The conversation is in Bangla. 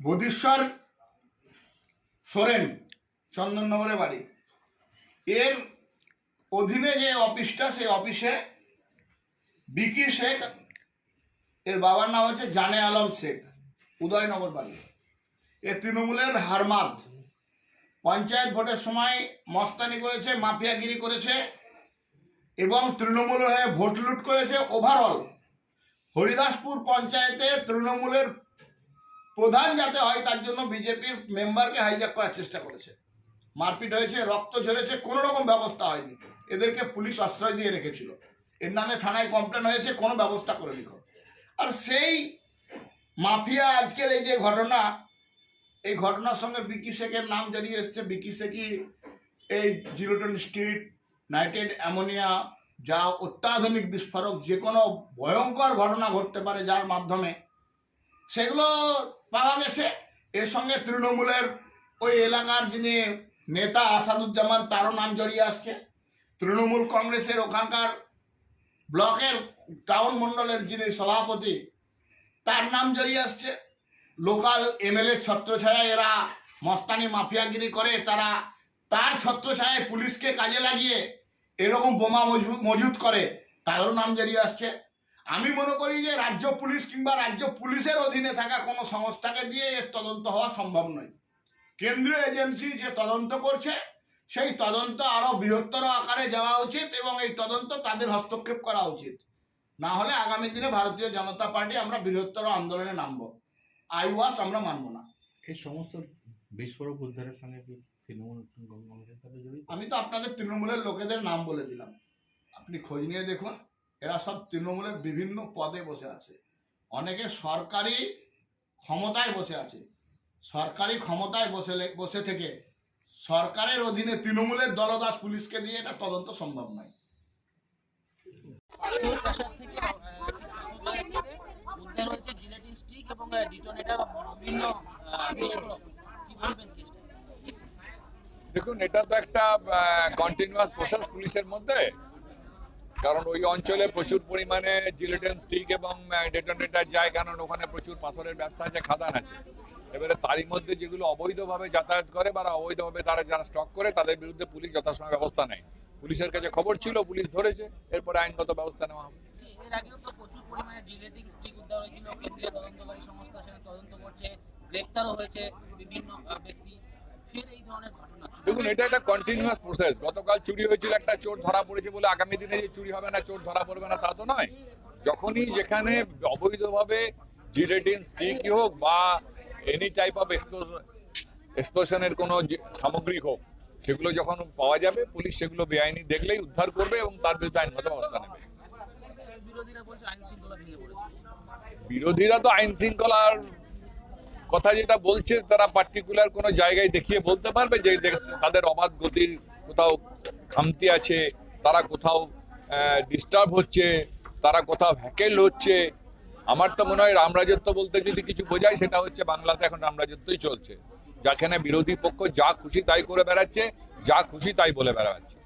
বদিশ্বর সোরেন, চন্দননগরে বাড়ি। এর অধীনে যে অফিসটা, সেই অফিসে বিকি শেখ, এর বাবার নাম হচ্ছে জানে আলম শেখ, উদয়নগর বাড়ি। এ তৃণমূলের হারমাদ। পঞ্চায়েত ভোটের সময় মস্তানি করেছে, মাফিয়াগিরি করেছে এবং তৃণমূল হয়ে ভোট লুট করেছে ওভারঅল হরিদাসপুর পঞ্চায়েতে তৃণমূলের প্রধান যাতে হয় তার জন্য বিজেপির মেম্বারকে হাইজ্যাক করার চেষ্টা করেছে। মারপিট হয়েছে, রক্ত ঝরেছে, কোনো রকম ব্যবস্থা হয়নি। এদেরকে পুলিশ আশ্রয় দিয়ে রেখেছিল। এর নামে থানায় কমপ্লেন হয়েছে, কোনো ব্যবস্থা করে লিখো আর সেই মাফিয়া আজকের এই যে ঘটনা, এই ঘটনার সঙ্গে বিকি শেখের নাম জড়িয়ে এসছে। বিকি শেখই এই জিরোটন স্ট্রিট, নাইট্রেট, অ্যামোনিয়া, যা অত্যাধুনিক বিস্ফোরক যে কোনো ভয়ঙ্কর ঘটনা ঘটতে পারে যার মাধ্যমে। সেগুলো পাওয়া গেছে। এর সঙ্গে তৃণমূলের ওই এলাকার যিনি নেতা আসাদুজ্জামান, তারও নাম জড়িয়ে আসছে। তৃণমূল কংগ্রেসের ওখানকার ব্লকের টাউন মণ্ডলের যিনি সভাপতি, তার নাম জড়িয়ে আসছে। লোকাল এমএলএ ছত্রছায়া এরা মস্তানি মাফিয়াগিরি করে, তারা তার ছত্রছায়ায় পুলিশকে কাজে লাগিয়ে এরকম বোমা মজুত করে, তারও নাম জড়িয়ে আসছে। আমি মনে করি যে রাজ্য পুলিশ কিংবা রাজ্য পুলিশের অধীনে থাকা কোনো সংস্থাকে দিয়ে এর তদন্ত হওয়া সম্ভব নয়। কেন্দ্রীয় এজেন্সি যে তদন্ত করছে সেই তদন্ত আরও বৃহত্তর আকারে যাওয়া উচিত এবং এই তদন্ত তাদের হস্তক্ষেপ করা উচিত। না হলে আগামী দিনে ভারতীয় জনতা পার্টি আমরা বৃহত্তর আন্দোলনে নামবো। আইওয়াস আমরা মানবো না। এই সমস্ত বিস্ফোরক উদ্ধারের সঙ্গে কি তৃণমূল আমি তো আপনাদের তৃণমূলের লোকেদের নাম বলে দিলাম। আপনি খোঁজ নিয়ে দেখুন। এরা সব তৃণমূলের বিভিন্ন পদে বসে আছে। অনেকে সরকারি ক্ষমতায় বসে আছে। সরকারি ক্ষমতায় বসে বসে থেকে সরকারের অধীনে তৃণমূলের দলদাস পুলিশকে দিয়ে এটা তদন্ত সম্ভব নয়। দেখুন এটা তো একটা কন্টিনিউয়াস প্রসেস পুলিশের মধ্যে। কারণ ওই অঞ্চলে প্রচুর পরিমাণে জিলেটিন, স্টিক এবং ডেটোনেটার যায়, কারণ ওখানে প্রচুর পাথরের ব্যবসা আছে, খাদান আছে। এবারে তারই মধ্যে যেগুলো অবৈধভাবে যাতায়াত করে বা অবৈধভাবে তারা যারা স্টক করে, তাদের বিরুদ্ধে পুলিশ যথাসময় ব্যবস্থা নেয়। পুলিশের কাছে খবর ছিল, পুলিশ ধরেছে, এরপরে আইনগত ব্যবস্থা নেওয়া হবে। ঘটনা। দেখুন এটা একটা কন্টিনিউয়াস প্রসেস গতকাল চুরি হয়েছিল একটা চোর ধরা পড়েছে বলে আগামী দিনে যে চুরি হবে না চোর ধরা পড়বে না তা তো নয়। যখনই যেখানে অবৈধভাবে জিরেটিন স্টিকই হোক বা এনি টাইপ অফ এক্সপ্লোশনের কোনো সামগ্রী হোক সেগুলো যখন পাওয়া যাবে পুলিশ সেগুলো বেআইনি দেখলেই উদ্ধার করবে এবং তার বিরুদ্ধে আইনগত ব্যবস্থা নেবে। বিরোধীরা বলছে আইন শৃঙ্খলা ভেঙে বিরোধীরা তো আইন শৃঙ্খলার কথা যেটা বলছে, তারা পার্টিকুলার কোনো জায়গায় দেখিয়ে বলতে পারবে যে তাদের অবাধ গতির কোথাও খামতি আছে, তারা কোথাও ডিস্টার্ব হচ্ছে, তারা কোথাও হ্যাকেল হচ্ছে। আমার তো মনে হয় রামরাজত্ব বলতে যদি কিছু বোঝায়, সেটা হচ্ছে বাংলাতে এখন রামরাজত্বই চলছে। যেখানে বিরোধী পক্ষ যা খুশি তাই করে বেড়াচ্ছে, যা খুশি তাই বলে বেড়াচ্ছে।